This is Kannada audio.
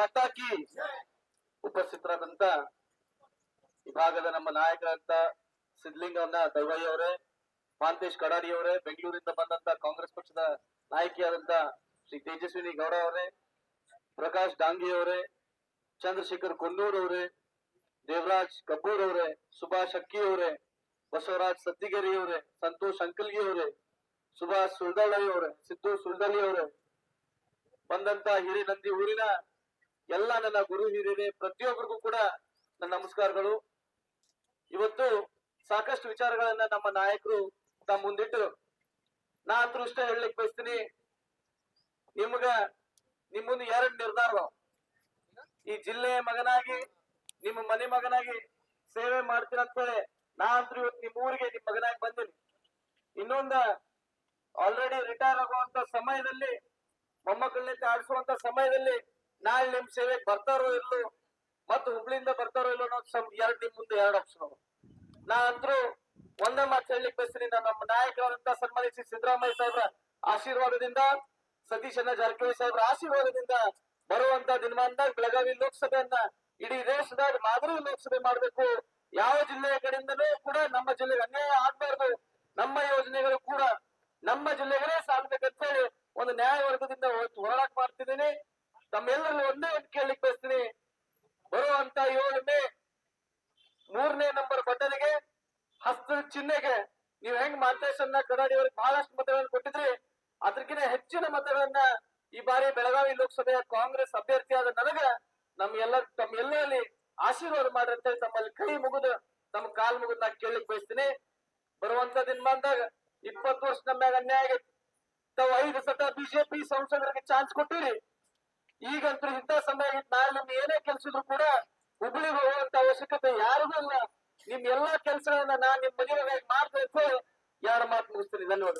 ಮಾತಾ ಉಪಸ್ಥಿತರಾದಂತ ಈ ನಮ್ಮ ನಾಯಕರಂತ ಸಿದ್ಲಿಂಗವನ್ನ ದೈವಯ್ಯ ಅವರೇ ಮಾಂತೇಶ್ ಕಡಾಡಿ ಅವರೇ, ಬೆಂಗಳೂರಿಂದ ಬಂದಂತ ಕಾಂಗ್ರೆಸ್ ಪಕ್ಷದ ನಾಯಕಿಯಾದಂತ ಶ್ರೀ ತೇಜಸ್ವಿನಿ ಗೌಡ ಅವರೇ, ಪ್ರಕಾಶ್ ಡಾಂಗಿ ಅವರೇ, ಚಂದ್ರಶೇಖರ್ ಕೊನ್ನೂರ್ ಅವರೇ, ದೇವರಾಜ್ ಕಪೂರ್ ಅವರೇ, ಸುಭಾಷ್ ಅಕ್ಕಿ ಅವರೇ, ಬಸವರಾಜ್ ಸತ್ತಿಗೆರಿ ಅವರೇ, ಸಂತೋಷ್ ಅಂಕಲ್ಗಿ ಅವರೇ, ಸುಭಾಷ್ ಸುಳ್ದಳ್ಳಿ ಅವರೇ, ಸಿದ್ದು ಸುಳ್ದಳ್ಳಿ ಅವರೇ, ಬಂದಂತ ಹಿರಿನಂದಿ ಊರಿನ ಎಲ್ಲ ನನ್ನ ಗುರು ಹಿರಿಯರೇ, ಪ್ರತಿಯೊಬ್ಬರಿಗೂ ಕೂಡ ನನ್ನ ನಮಸ್ಕಾರಗಳು. ಇವತ್ತು ಸಾಕಷ್ಟು ವಿಚಾರಗಳನ್ನ ನಮ್ಮ ನಾಯಕರು ತಮ್ಮ ಮುಂದಿಟ್ಟು ನಾ ಅಂತೂ ಇಷ್ಟ ಹೇಳಲಿಕ್ಕೆ ಬಯಸ್ತೀನಿ. ನಿಮ್ಗ ನಿಮ್ ಮುಂದೆ ಎರಡು ನಿರ್ಧಾರ. ಈ ಜಿಲ್ಲೆಯ ಮಗನಾಗಿ, ನಿಮ್ಮ ಮನೆ ಮಗನಾಗಿ ಸೇವೆ ಮಾಡ್ತೀನಿ ಅಂತ ಹೇಳಿ ನಾ ಅಂತೂ ಇವತ್ತು ನಿಮ್ಮ ಊರಿಗೆ ನಿಮ್ ಮಗನಾಗಿ ಬಂದಿನಿ. ಇನ್ನೊಂದ ಆಲ್ರೆಡಿ ರಿಟೈರ್ ಆಗುವಂತ ಸಮಯದಲ್ಲಿ, ಮೊಮ್ಮಕ್ಕಳನ್ನ ಆಡಿಸುವಂತ ಸಮಯದಲ್ಲಿ ನಾಳೆ ನಿಮ್ ಸೇವೆಗೆ ಬರ್ತಾರೋ ಇಲ್ಲೋ ಮತ್ ಹುಬ್ಳಿಯಿಂದ ಬರ್ತಾರೋ ಇಲ್ಲೋ ಅನ್ನೋದು ಸಂ ಎರಡ್ ನಿಮ್ ಮುಂದೆ ಎರಡು ಆಪ್ಷನ್ ನಾ ಅಂದ್ರು ಒಂದೇ ಮಾತು ಹೇಳಲಿಕ್ಕೆ ಬಯಸ್ತೀನಿ. ನಮ್ಮ ನಾಯಕರಾದಂತ ಸನ್ಮಾನಿಸಿ ಸಿದ್ದರಾಮಯ್ಯ ಸಾಹೇಬ್ರ ಆಶೀರ್ವಾದದಿಂದ ಸತೀಶಣ್ಣ ಜಾರಕಿಹೊಳಿ ಸಾಹೇಬ್ರ ಆಶೀರ್ವಾದದಿಂದ ಬರುವಂತ ದಿನಮಾನದಾಗ ಬೆಳಗಾವಿ ಲೋಕಸಭೆಯನ್ನ ಇಡೀ ದೇಶದಾಗ ಮಾದರಿ ಲೋಕಸಭೆ ಮಾಡಬೇಕು. ಯಾವ ಜಿಲ್ಲೆಯ ಕಡೆಯಿಂದಲೂ ಕೂಡ ನಮ್ಮ ಜಿಲ್ಲೆಗೆ ಅನ್ಯಾಯ ಆಗ್ಬಾರ್ದು. ನಮ್ಮ ಯೋಜನೆಗಳು ಕೂಡ ನಮ್ಮ ಜಿಲ್ಲೆಗಳೇ ಸಾಲ್ಬೇಕಂತ ಹೇಳಿ ಒಂದು ನ್ಯಾಯ ವರ್ಗದಿಂದ ಹೊ- ಹೋರಾಟ ತಮ್ಮೆಲ್ಲರೂ ಒಂದೇ ಒಂದು ಕೇಳಲಿಕ್ಕೆ ಬಯಸ್ತೀನಿ. ಬರುವಂತ ಏಳನೆ, ಮೂರನೇ ನಂಬರ್ ಬಟನ್ಗೆ ಹಸ್ತದ ಚಿಹ್ನೆಗೆ. ನೀವ್ ಹೆಂಗ್ ಮಾರ್ಗದರ್ಶನ ಕಡಾಡಿ ಅವ್ರಿಗೆ ಬಹಳಷ್ಟು ಮತಗಳನ್ನು ಕೊಟ್ಟಿದ್ರಿ ಅದಕ್ಕಿಂತ ಹೆಚ್ಚಿನ ಮತಗಳನ್ನ ಈ ಬಾರಿ ಬೆಳಗಾವಿ ಲೋಕಸಭೆಯ ಕಾಂಗ್ರೆಸ್ ಅಭ್ಯರ್ಥಿಯಾದ ನನಗ ನಮ್ ಎಲ್ಲ, ತಮ್ಮ ಎಲ್ಲರಲ್ಲಿ ಆಶೀರ್ವಾದ ಮಾಡ್ರಿ ಅಂತ ಹೇಳಿ ತಮ್ಮಲ್ಲಿ ಕೈ ಮುಗಿದು, ತಮ್ಮ ಕಾಲ್ ಮುಗಿದು ನಾ ಕೇಳಲಿಕ್ಕೆ ಬಯಸ್ತೀನಿ. ಬರುವಂತ ದಿನಮಾನದಾಗ ಇಪ್ಪತ್ತು ವರ್ಷ ನಮ್ಮ ಅನ್ಯಾಯ ಆಗೈತಿ. ತಾವು ಐದು ಸತ ಬಿಜೆಪಿ ಸಂಸದರಿಗೆ ಚಾನ್ಸ್ ಕೊಟ್ಟಿರಿ. ಈಗಂತೂ ಇಂಥ ಸಮಯ ನಾನು ನಿಮ್ ಏನೇ ಕೆಲ್ಸಿದ್ರು ಕೂಡ ಹುಬ್ಳಿಗೆ ಹೋಗುವಂತ ಅವಶ್ಯಕತೆ ಯಾರಿಗೂ ಇಲ್ಲ. ನಿಮ್ ಎಲ್ಲಾ ಕೆಲ್ಸಗಳನ್ನ ನಾನ್ ನಿಮ್ ಮನೆಯೊಳಗಾಗಿ ಮಾಡ್ಬೇಕು. ಯಾರ ಮಾತು ಮುಗಿಸ್ತೀನಿ? ಧನ್ಯವಾದ